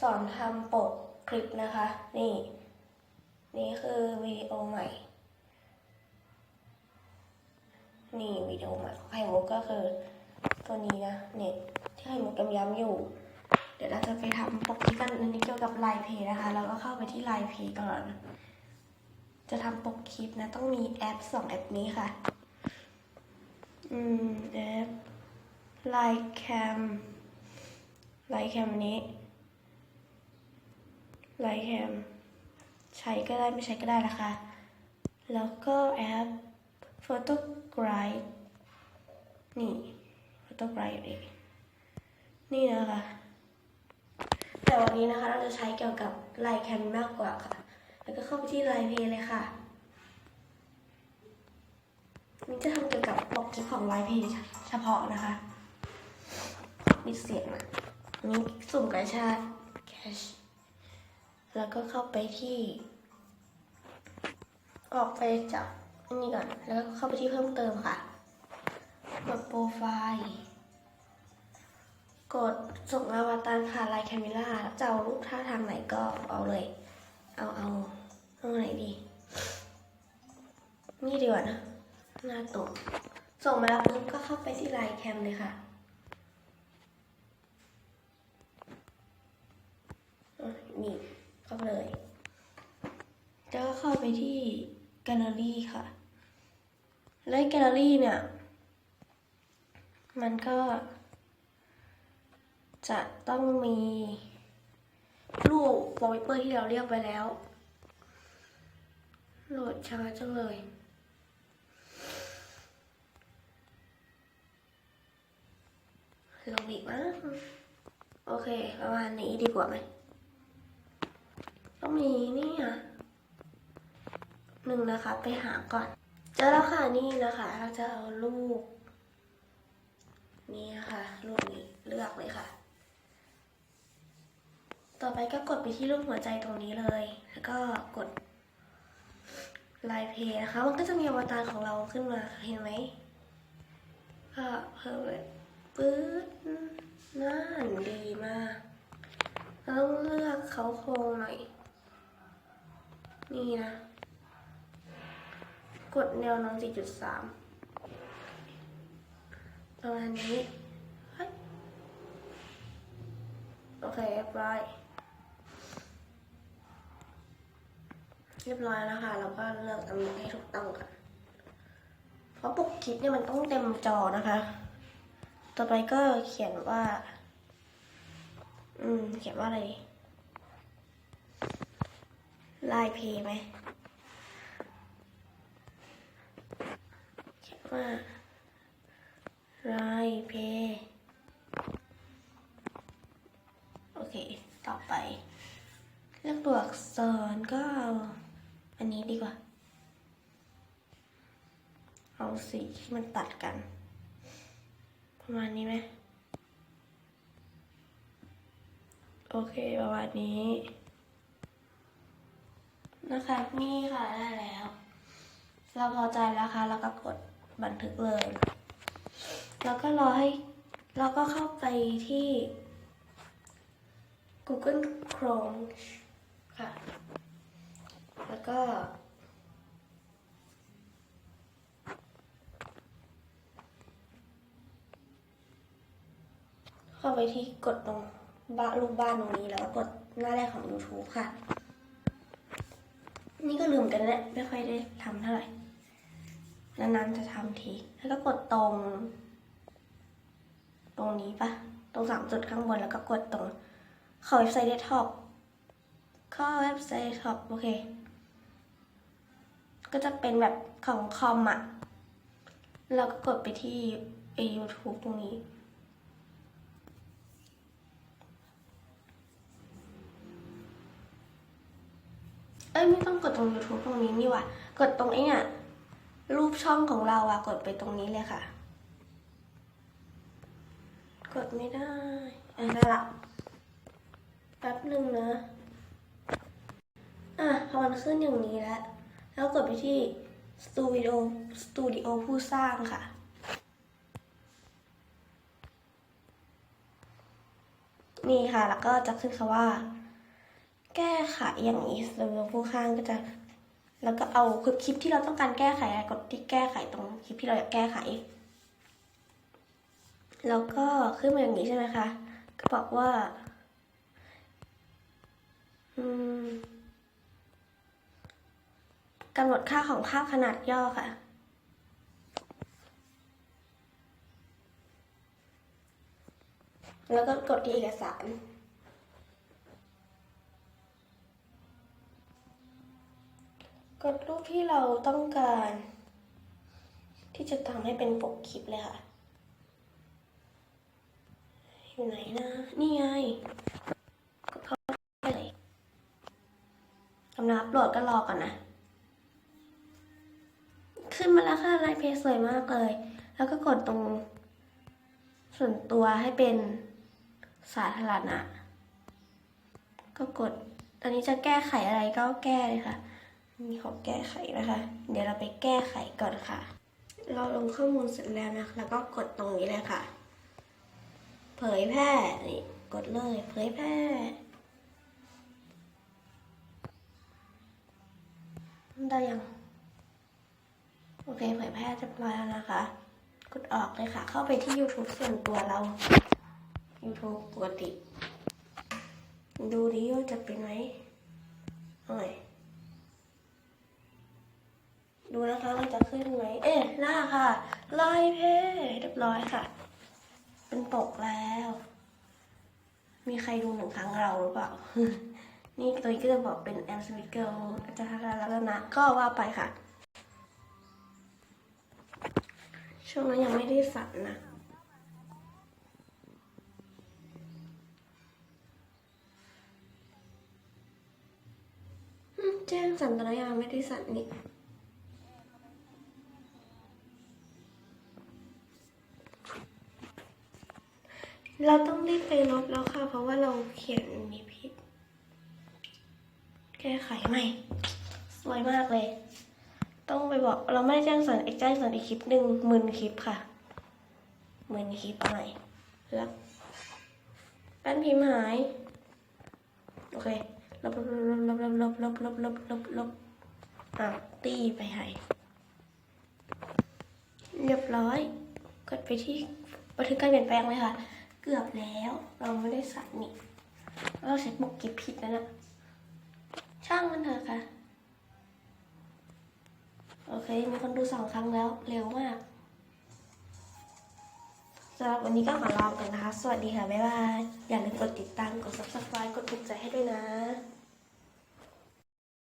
สอนทำปกคลิปนะคะ นี่ นี่คือวิดีโอใหม่ นี่วิดีโอใหม่ของไข่มุกก็คือตัวนี้นะเนี่ยที่ไข่มุกย้ำอยู่ เดี๋ยวเราจะไปทำปกคลิปกันอันนี้เกี่ยวกับไลน์เพย์นะคะแล้วก็เข้าไปที่ไลน์เพย์ก่อน จะทำปกคลิปนะ ต้องมีแอปสองแอปนี้ค่ะ อืมแอปไลน์แคม ไลน์แคมอันนี้ไลน์แคมใช้ก็ได้ไม่ใช้ก็ได้นะคะ แล้วก็แอป Photograph นี่ Photograph เองนี่นะคะ แต่วันนี้นะคะเราจะใช้เกี่ยวกับไลน์แคมมากกว่าค่ะ แล้วก็เข้าไปที่ไลน์เพย์เลยค่ะนี่จะทำเกี่ยวกับปกคลิปของไลน์เพย์เฉพาะนะคะ มีเสียงนะ นี่สุ่มกระชากแคชแล้วก็เข้าไปที่ ออกไปจากอันนี้ก่อน แล้วก็เข้าไปที่เพิ่มเติมค่ะ กดโปรไฟล์ กดส่งอวตารผ่านไลน์แคมิล่าจะเอารูปท่าทางไหนก็เอาเลย เอาเอาเอาไหนดีนี่ดีกว่านะหน้าตกส่งมาแล้วปุ๊บก็เข้าไปที่ไลน์แคมเลยค่ะอะ นี่เข้าไปเลยแล้วก็เข้าไปที่แกลเลอรี่ค่ะ และแกลเลอรี่เนี่ย มันก็ จะต้องมีรูปวอลเปเปอร์ที่เราเรียกไปแล้ว โหลดช้าจังเลยลงอีกมั้งโอเค ประมาณนี้ดีกว่าไหม ต้องมีนี่อะหนึ่งนะคะไปหาก่อน เจอแล้วค่ะนี่นะคะ เราจะเอารูปนี่นะคะรูปนี้เลือกเลยค่ะ ต่อไปก็กดไปที่รูปหัวใจตรงนี้เลย แล้วก็กดไลน์เพย์นะคะ มันก็จะมีอวตารของเราขึ้นมาเห็นไหมก็เพิ่มเลยปื๊ดน่านดีมากเราต้องเลือกเขาโครงหน่อย นี่นะ กดแนวนอน4.3 ประมาณนี้ โอเคเรียบร้อย เรียบร้อยแล้วค่ะแล้วก็เลือกตำแหน่งให้ถูกต้องกันเพราะปกคลิปเนี่ยมันต้องเต็มจอนะคะ ต่อไปก็เขียนว่า อืม เขียนว่าอะไร ลายเพย์ไหมเขียนว่าไรเพย์โอเค ต่อไป เลือกตัวอักษรก็เอา อันนี้ดีกว่า เอาสีที่มันตัดกัน ประมาณนี้ไหมโอเค ประมาณนี้ นะคะนี่ค่ะได้แล้ว เราพอใจแล้วค่ะแล้วก็กดบันทึกเลย แล้วก็รอให้เราก็เข้าไปที่ Google Chrome ค่ะ แล้วก็ เข้าไปที่กดตรงบ้านรูปบ้านตรงนี้แล้วก็กดหน้าแรกของ YouTube ค่ะ นี่ก็ลืมกันแหละไม่ค่อยได้ทำเท่าไหร่นานๆจะทำที แล้วก็กดตรง ตรงนี้ปะตรงสามจุดข้างบนแล้วก็กดตรงเข้าเว็บไซต์เดสก์ท็อปเข้าเว็บไซต์เดสก์ท็อปโอเค ก็จะเป็นแบบของคอมอะแล้วก็กดไปที่ไอ YouTube ตรงนี้ เอ้ยไม่ต้องกดตรง YouTube ตรงนี้นี่หว่ากดตรงไอ้เนี่ยรูปช่องของเราอะกดไปตรงนี้เลยค่ะ กดไม่ได้อะได้ละแป๊บหนึ่งนะ อะพอมันขึ้นอย่างนี้แล้ว แล้วกดไปที่สตูดิโอสตูดิโอผู้สร้างค่ะนี่ค่ะ แล้วก็จะขึ้นคำว่า แก้ไขอย่างนี้หรือผู้ข้างก็จะ แล้วก็เอาคลิปคลิปที่เราต้องการแก้ไขกดที่แก้ไขตรงคลิปที่เราอยากแก้ไข แล้วก็ขึ้นมาอย่างนี้ใช่ไหมคะ ก็บอกว่า อืมกำหนดค่าของภาพขนาดย่อค่ะ แล้วก็กดที่เอกสาร กดรูปที่เราต้องการ ที่จะทำให้เป็นปกคลิปเลยค่ะ อยู่ไหนนะ นี่ไงกดเข้าไปเลยกำลังอัปโหลดก็รอก่อนนะ ขึ้นมาแล้วค่ะลายเพจสวยมากเลย แล้วก็กดตรง ส่วนตัวให้เป็นสาธารณะ ก็กด ตอนนี้จะแก้ไขอะไรก็แก้เลยค่ะ มีของแก้ไขนะคะ เดี๋ยวเราไปแก้ไขก่อนค่ะ เราลงข้อมูลเสร็จแล้วนะแล้วก็กดตรงนี้เลยค่ะ เผยแพร่นี่กดเลย เผยแพร่ได้ยังโอเคเผยแพร่เรียบร้อยแล้วนะคะ กดออกเลยค่ะ เข้าไปที่ YouTube ส่วนตัวเรา YouTube ปกติ ดูดิว่าจะเป็นไหมเอาใหม่ดูนะคะว่าจะ ขึ้นไหม เอ๊ะหน้าค่ะ ลายเพเรียบร้อยค่ะ เป็นปกแล้ว มีใครดูหนึ่งครั้งเราหรือเปล่า นี่ตัวก็จะบอกเป็นแอมสมิเกิลอาจารย์แล้วนะก็ว่าไปค่ะ ช่วงนั้นยังไม่ได้สั่นะแจ้งสันตนยังไม่ได้สั่นนี่ เราต้องรีบไปลบแล้วค่ะ เพราะว่าเราเขียนมีผิด แก้ไขใหม่ สวยมากเลย ต้องไปบอกเราไม่ได้แจ้งสั่นอีกแจ้งสั่นอีกคลิปหนึ่งหมื่นคลิปค่ะหมื่นคลิปใหม่แล้วแป้นพิมพ์หาย โอเคลบลบลบลบลบลบลบลบลบลบอะตีไปให้เรียบร้อย กดไปที่บันทึกการเปลี่ยนแปลงเลยค่ะ เกือบแล้ว เราไม่ได้สั่นนี่เราใช้ปกเก็บผิดแล้วนะช่างมันเถอะค่ะ โอเค มีคนดูสองครั้งแล้ว เร็วมากสำหรับวันนี้ก็ขอลาไปกันนะคะ สวัสดีค่ะ บ๊ายบาย อย่าลืมกดติดตาม กด subscribe กดถูกใจให้ด้วยนะ